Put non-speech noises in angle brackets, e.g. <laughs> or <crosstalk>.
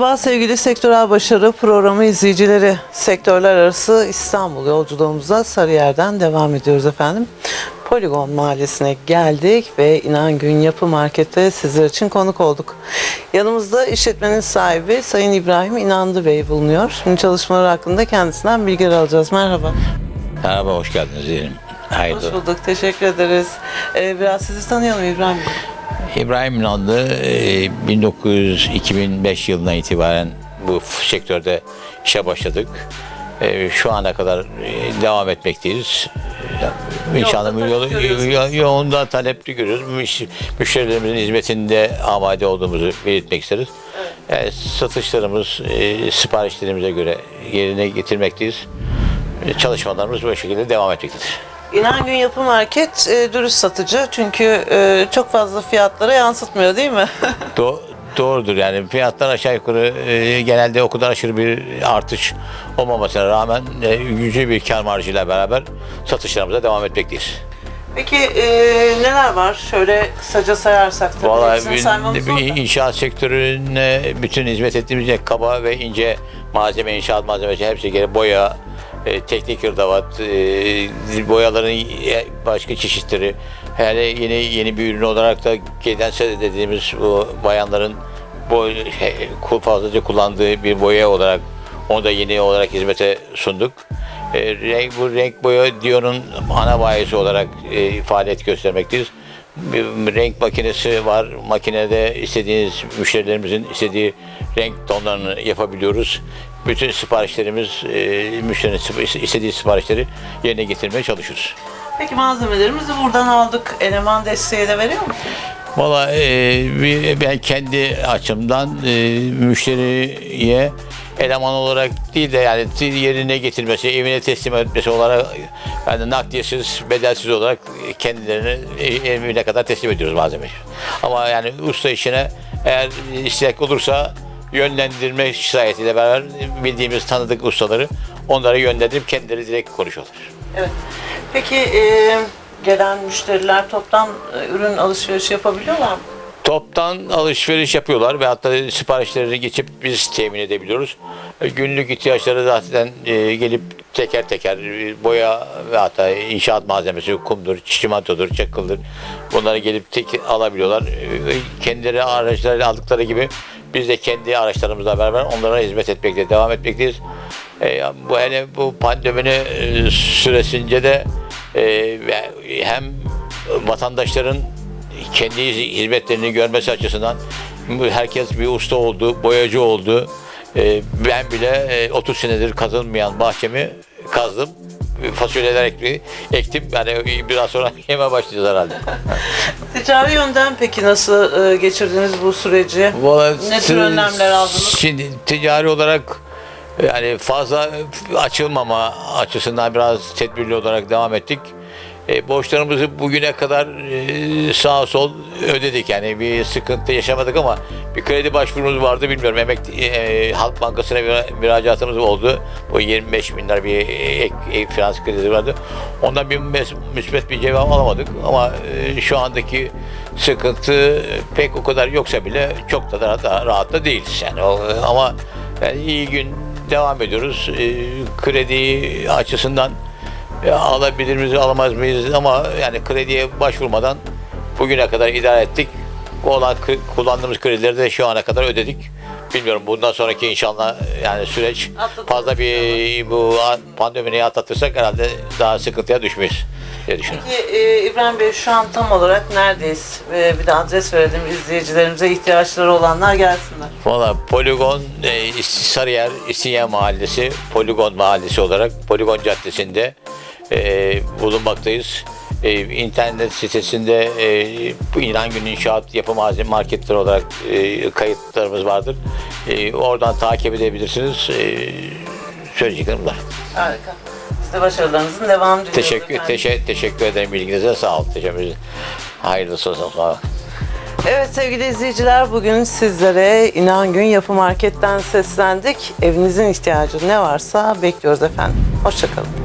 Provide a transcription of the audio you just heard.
Merhaba sevgili Sektörel Başarı programı izleyicileri. Sektörler arası İstanbul yolculuğumuza Sarıyer'den devam ediyoruz efendim. Poligon Mahallesi'ne geldik ve İnan Gün Yapı Market'te sizler için konuk olduk. Yanımızda işletmenin sahibi Sayın İbrahim İnandı Bey bulunuyor. Şimdi çalışmaları hakkında kendisinden bilgiler alacağız. Merhaba. Merhaba, hoş geldiniz diyelim. Hoş bulduk. Teşekkür ederiz. Ee, biraz sizi tanıyalım İbrahim Bey. İbrahim İnanlı, e, 1900 2005 yılından itibaren bu sektörde işe başladık. E, Şu ana kadar e, devam etmekteyiz. İnşallah yolu, yoğunda talepli görüyoruz. Müş- Müşterilerimizin hizmetinde amade olduğumuzu belirtmek isteriz. E, Satışlarımız e, siparişlerimize göre yerine getirmekteyiz. Çalışmalarımız bu şekilde devam etmektedir. İnan Gün Yapı Market e, dürüst satıcı çünkü e, çok fazla fiyatlara yansıtmıyor değil mi? <laughs> Do- doğrudur yani fiyatlar aşağı yukarı e, genelde o kadar aşırı bir artış olmamasına rağmen e, yüce bir kar marjıyla beraber satışlarımıza devam etmekteyiz. Peki e, neler var? Şöyle kısaca sayarsak tabii Vallahi hepsini bir, saymamız zor bir da. inşaat sektörüne bütün hizmet ettiğimiz yer kaba ve ince malzeme, inşaat malzemesi hepsi geri boya, e, teknik hırdavat, e, boyaların e, başka çeşitleri. Hele yeni yeni bir ürün olarak da gedense dediğimiz bu bayanların kul- fazlaca kullandığı bir boya olarak onu da yeni olarak hizmete sunduk. E, renk, bu renk boya Dion'un ana bayisi olarak e, faaliyet göstermekteyiz. Bir renk makinesi var. Makinede istediğiniz müşterilerimizin istediği renk tonlarını yapabiliyoruz. Bütün siparişlerimiz e, müşterinin istediği siparişleri yerine getirmeye çalışıyoruz. Peki malzemelerimizi buradan aldık. Eleman desteği de veriyor musunuz? Valla e, ben kendi açımdan e, müşteriye eleman olarak değil de yani yerine getirmesi, evine teslim etmesi olarak yani nakliyesiz, bedelsiz olarak kendilerini evine kadar teslim ediyoruz malzemeyi. Ama yani usta işine eğer istek olursa yönlendirme sayesiyle beraber bildiğimiz tanıdık ustaları onlara yönlendirip kendileri direkt konuşuyorlar. Evet. Peki e, gelen müşteriler toptan e, ürün alışveriş yapabiliyorlar mı? Toptan alışveriş yapıyorlar ve hatta siparişlerini geçip biz temin edebiliyoruz. E, Günlük ihtiyaçları zaten e, gelip teker teker e, boya ve hatta inşaat malzemesi, kumdur, çimentodur, çakıldır bunları gelip tek alabiliyorlar. E, Kendileri araçlarıyla aldıkları gibi biz de kendi araçlarımızla beraber onlara hizmet etmekte devam etmekteyiz. E, bu hele bu pandeminin e, süresince de e, hem vatandaşların kendi hizmetlerini görmesi açısından herkes bir usta oldu, boyacı oldu. Ee, Ben bile e, 30 senedir kazılmayan bahçemi kazdım. Fasulyeler ekti, ektim. Yani biraz sonra <laughs> yeme başlayacağız herhalde. Ticari yönden peki nasıl e, geçirdiniz bu süreci? Vallahi Ne tür önlemler aldınız? Şimdi ticari olarak yani fazla açılmama açısından biraz tedbirli olarak devam ettik. E, borçlarımızı bugüne kadar e, sağ sol ödedik yani bir sıkıntı yaşamadık ama bir kredi başvurumuz vardı bilmiyorum emek e, Halk Bankası'na bir müracaatımız oldu. Bu 25 bin lira bir ek, ek finans kredisi vardı. Ondan bir mes- müsbet bir cevap alamadık ama e, şu andaki sıkıntı pek o kadar yoksa bile çok da rahat, rahat da değiliz yani O- ama yani iyi gün devam ediyoruz. E, kredi açısından e, alabilir miyiz, alamaz mıyız ama yani krediye başvurmadan bugüne kadar idare ettik. Bu olan kullandığımız kredileri de şu ana kadar ödedik. Bilmiyorum bundan sonraki inşallah yani süreç fazla bir bu pandemiyi atlatırsak herhalde daha sıkıntıya düşmeyiz diye düşünüyorum. Peki e, İbrahim Bey şu an tam olarak neredeyiz? E, bir de adres verelim izleyicilerimize ihtiyaçları olanlar gelsinler. Valla Poligon e, Sarıyer İstinye Mahallesi Poligon Mahallesi olarak Poligon Caddesi'nde e, bulunmaktayız. E, internet sitesinde e, bu İnan Gün İnşaat Yapı Malzeme Marketleri olarak e, kayıtlarımız vardır. E, oradan takip edebilirsiniz. E, söyleyeceklerim bunlar. Harika. Siz de başarılarınızın devamını diliyoruz Teşekkür, efendim. teşekkür, teşekkür ederim bilginize. Sağ olun. Teşekkür ederim. Hayırlısı olsun. Sağ olun. Evet sevgili izleyiciler bugün sizlere İnan Gün Yapı Market'ten seslendik. Evinizin ihtiyacı ne varsa bekliyoruz efendim. Hoşçakalın.